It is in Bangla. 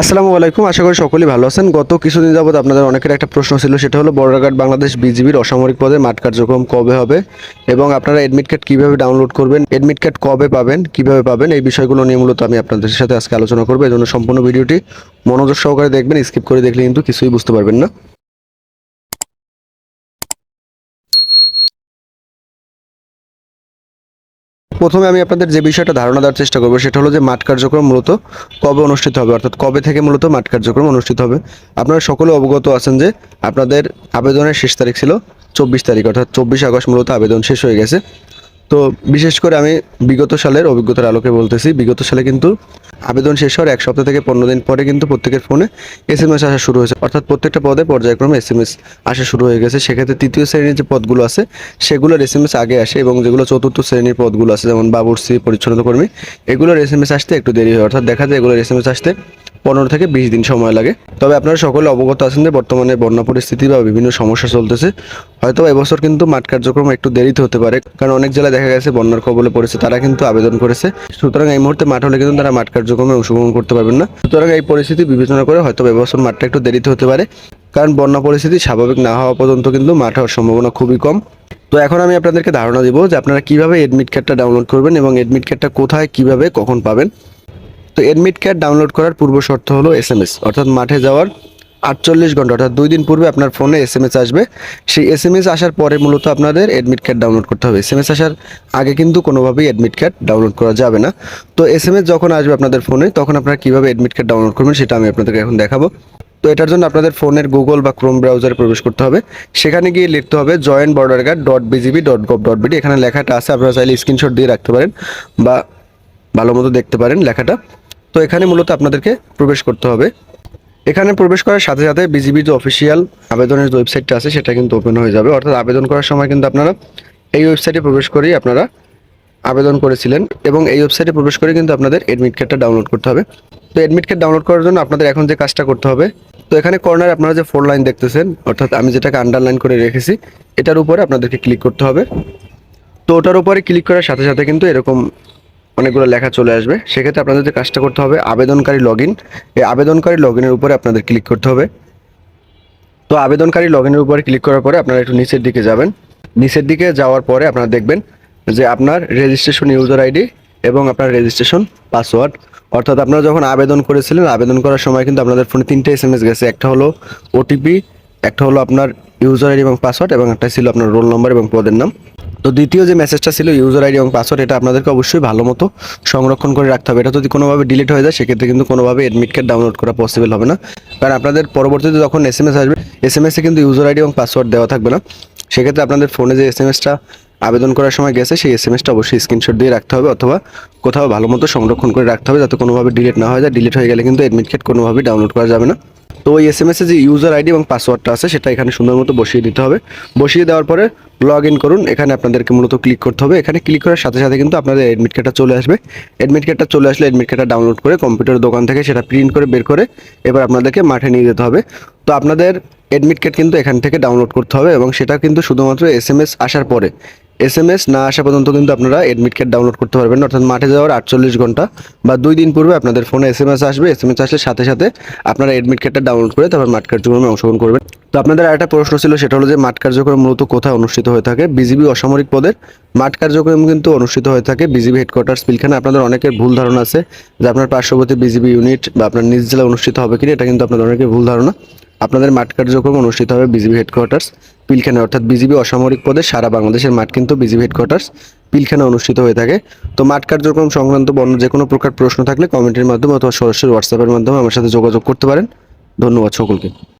আসসালামু আলাইকুম, আশা করি সকলেই ভালো আছেন। গত কিছুদিন যাবৎ আপনাদের অনেকের একটা প্রশ্ন ছিল, সেটা হলো বর্ডারঘাট বাংলাদেশ বিজিবির অসামরিক পদে মাঠ কার্যক্রম কবে হবে এবং আপনারা অ্যাডমিট কার্ড কীভাবে ডাউনলোড করবেন অ্যাডমিট কার্ড কবে পাবেন, কীভাবে পাবেন, এই বিষয়গুলো নিয়ে মূলত আমি আপনাদের সাথে আজকে আলোচনা করব। এই জন্য সম্পূর্ণ ভিডিওটি মনোযোগ সহকারে দেখবেন স্কিপ করে দেখলে কিন্তু কিছুই বুঝতে পারবেন না। প্রথমে আমি আপনাদের যে বিষয়টা ধারণা দেওয়ার চেষ্টা করব, সেটা হলো যে মাঠ কার্যক্রম মূলত কবে অনুষ্ঠিত হবে, অর্থাৎ কবে থেকে মূলত মাঠ কার্যক্রম অনুষ্ঠিত হবে। আপনারা সকলে অবগত আছেন যে আপনাদের আবেদনের শেষ তারিখ ছিল চব্বিশ তারিখ, অর্থাৎ চব্বিশ আগস্ট মূলত আবেদন শেষ হয়ে গেছে। তো বিশেষ করে আমি বিগত সালের অভিজ্ঞতার আলোকে বলতেছি, বিগত সালে কিন্তু আবেদন শেষ হওয়ার এক সপ্তাহ থেকে পনেরো দিন পরে কিন্তু প্রত্যেকের ফোনে এস এম এস আসা শুরু হয়েছে। অর্থাৎ প্রত্যেকটা পদে পর্যায়ক্রমে এস এম এস আসা শুরু হয়ে গেছে। সেক্ষেত্রে তৃতীয় শ্রেণির যে পদগুলো আছে, সেগুলোর এস এম এস আগে আসে এবং যেগুলো চতুর্থ শ্রেণির পদগুলো আছে, যেমন বাবুর্সি পরিচ্ছন্নতা কর্মী, এগুলোর এস এম এস আসতে একটু দেরি হয়। অর্থাৎ দেখা যায় এগুলোর এস এম এস আসতে পনেরো থেকে বিশ দিন সময় লাগে। তবে আপনারা সকলে অবগত আছেন যে বর্তমানে বন্যা পরিস্থিতি বা বিভিন্ন সমস্যা চলতেছে। হয়তো এবছর কিন্তু মাঠ কার্যক্রম একটু দেরিতে হতে পারে। কারণ অনেক জেলায় দেখা গেছে বন্যার কবলে পড়েছে, তারা কিন্তু আবেদন করেছে। সুতরাং এই মুহূর্তে মাঠ হলে কিন্তু তারা মাঠ কার্যক্রমে অংশগ্রহণ করতে পারবেন না। সুতরাং এই পরিস্থিতি বিবেচনা করে হয়তো এবছর মাঠটা একটু দেরিতে হতে পারে। কারণ বন্যা পরিস্থিতি স্বাভাবিক না হওয়া পর্যন্ত কিন্তু মাঠ হওয়ার সম্ভাবনা খুবই কম। তো এখন আমি আপনাদেরকে ধারণা দিব যে আপনারা কীভাবে এডমিট কার্ডটা ডাউনলোড করবেন এবং এডমিট কার্ডটা কোথায়, কীভাবে, কখন পাবেন। তো এডমিট কার্ড ডাউনলোড করার পূর্ব শর্ত হলো এস এম এস অর্থাৎ মাঠে যাওয়ার আটচল্লিশ ঘণ্টা, অর্থাৎ দুই দিন পূর্বে আপনার ফোনে এস এম এস আসবে। সেই এস এম এস আসার পরে মূলত আপনাদের এডমিট কার্ড ডাউনলোড করতে হবে। এস এম এস আসার আগে কিন্তু কোনোভাবেই এডমিট কার্ড ডাউনলোড করা যাবে না। তো এস এম এস যখন আসবে আপনাদের ফোনে, তখন আপনারা কীভাবে এডমিট কার্ড ডাউনলোড করবেন সেটা আমি আপনাদেরকে এখন দেখাবো। তো এটার জন্য আপনাদের ফোনের গুগল বা ক্রোম ব্রাউজারে প্রবেশ করতে হবে। সেখানে গিয়ে লিখতে হবে joint border guard dot BGB dot gov dot BD এখানে লেখাটা আছে, আপনারা চাইলে স্ক্রিনশট দিয়ে রাখতে পারেন বা ভালো মতো দেখতে পারেন লেখাটা। তো এখানে মূলত আপনাদেরকে প্রবেশ করতে হবে। এখানে প্রবেশ করার সাথে সাথে বিজিবি যে অফিসিয়াল আবেদনের যে ওয়েবসাইটটা আছে, সেটা কিন্তু ওপেন হয়ে যাবে। অর্থাৎ আবেদন করার সময় কিন্তু আপনারা এই ওয়েবসাইটে প্রবেশ করেই আপনারা আবেদন করেছিলেন এবং এই ওয়েবসাইটে প্রবেশ করে কিন্তু আপনাদের এডমিট কার্ডটা ডাউনলোড করতে হবে। তো এডমিট কার্ড ডাউনলোড করার জন্য আপনাদের এখন যে কাজটা করতে হবে, তো এখানে কর্নারে আপনারা যে ফোর লাইন দেখতেছেন, অর্থাৎ আমি যেটাকে আন্ডারলাইন করে রেখেছি, এটার উপরে আপনাদেরকে ক্লিক করতে হবে। তো ওটার উপরে ক্লিক করার সাথে সাথে কিন্তু এরকম অনেকগুলো লেখা চলে আসবে। সেক্ষেত্রে আপনাদের কাজটা করতে হবে, আবেদনকারী লগ এই আবেদনকারী লগ ইনের উপরে আপনাদের ক্লিক করতে হবে। তো আবেদনকারী লগ ইনের উপরে ক্লিক করার পরে আপনারা একটু নিচের দিকে যাবেন। নিচের দিকে যাওয়ার পরে আপনারা দেখবেন যে আপনার রেজিস্ট্রেশন ইউজার আইডি এবং আপনার রেজিস্ট্রেশন পাসওয়ার্ড অর্থাৎ আপনারা যখন আবেদন করেছিলেন, আবেদন করার সময় কিন্তু আপনাদের ফোনে তিনটে এস এম এস গেছে। একটা হলো ওটিপি একটা হলো আপনার ইউজার আইডি এবং পাসওয়ার্ড এবং একটা ছিল আপনার রোল নম্বর এবং পদের নাম। তো দ্বিতীয় যে মেসেজটা ছিল ইউজার আইডি এবং পাসওয়ার্ড এটা আপনাদেরকে অবশ্যই ভালো মতো সংরক্ষণ করে রাখতে হবে। এটা যদি কোনোভাবে ডিলিট হয়ে যায়, সেক্ষেত্রে কিন্তু কোনোভাবে এডমিট কার্ড ডাউনলোড করা পসিবল হবে না। কারণ আপনাদের পরবর্তীতে যখন এস এম এস আসবে এস এম এসে কিন্তু ইউজার আইডি এবং পাসওয়ার্ড দেওয়া থাকবে না। সেক্ষেত্রে আপনাদের ফোনে যে এস এম এসটা আবেদন করার সময় গেছে, সেই এস এম এসটা অবশ্যই স্ক্রিনশট দিয়ে রাখতে হবে অথবা কোথাও ভালো মতো সংরক্ষণ করে রাখতে হবে যাতে কোনোভাবে ডিলিট না হয়ে যায়। ডিলিট হয়ে গেলে কিন্তু এডমিট কার্ড কোনোভাবেই ডাউনলোড করা যাবে না। তো ওই এস এম এসে যে ইউজার আইডি এবং পাসওয়ার্ডটা আছে, সেটা এখানে সুন্দর মতো বসিয়ে দিতে হবে। বসিয়ে দেওয়ার পরে লগ ইন করুন। এখানে আপনাদেরকে মূলত ক্লিক করতে হবে। এখানে ক্লিক করার সাথে সাথে কিন্তু আপনাদের অ্যাডমিট কার্ডটা চলে আসবে। অ্যাডমিট কার্ডটা চলে আসলে এডমিট কার্ডটা ডাউনলোড করে কম্পিউটার দোকান থেকে সেটা প্রিন্ট করে বের করে এবার আপনাদেরকে মাঠে নিয়ে যেতে হবে। তো আপনাদের অ্যাডমিট কার্ড কিন্তু এখান থেকে ডাউনলোড করতে হবে এবং সেটা কিন্তু শুধুমাত্র এস এম এস আসার পরে। এস এম এস না আসা পর্যন্ত কিন্তু আপনারা এডমিট কার্ড ডাউনলোড করতে পারবেন অর্থাৎ মাঠে যাওয়ার আটচল্লিশ ঘণ্টা বা দুই দিন পূর্বে আপনাদের ফোনে এস এম এস আসবে। এস এম এস আসলে সাথে সাথে আপনারা এডমিট কার্ডটা ডাউনলোড করে তারপর মাঠ কার্যক্রমে অংশগ্রহণ করবেন। তো আপনাদের আরেকটা প্রশ্ন ছিল, সেটা হলো যে মাঠ কার্যক্রম মূলত কোথায় অনুষ্ঠিত হয়ে থাকে? বিজিবি অসামরিক পদের মাঠ কার্যক্রম কিন্তু অনুষ্ঠিত হয়ে থাকে বিজিবি হেডকোয়ার্টার্স পিলখানে আপনাদের অনেকের ভুল ধারণা আছে যে আপনার পার্শ্ববর্তী বিজিবি ইউনিট বা আপনার নিজ জেলা অনুষ্ঠিত হবে কিনা, এটা কিন্তু আপনাদের অনেকের ভুল ধারণা। আপনাদের মাঠ কার্যক্রম অনুষ্ঠিত হবে বিজিবি হেডকোয়ার্টার্স পিলখানে অর্থাৎ বিজিবি অসামরিক পদে সারা বাংলাদেশের মাঠ কিন্তু বিজিবি হেডকোয়ার্টার্স পিলখানে অনুষ্ঠিত হয়ে থাকে। তো মাঠ কার্যক্রম সংক্রান্ত বন্য যে কোনো প্রকার প্রশ্ন থাকলে কমেন্টের মাধ্যমে অথবা সরাসরি হোয়াটসঅ্যাপের মাধ্যমে আমার সাথে যোগাযোগ করতে পারেন। ধন্যবাদ সকলকে।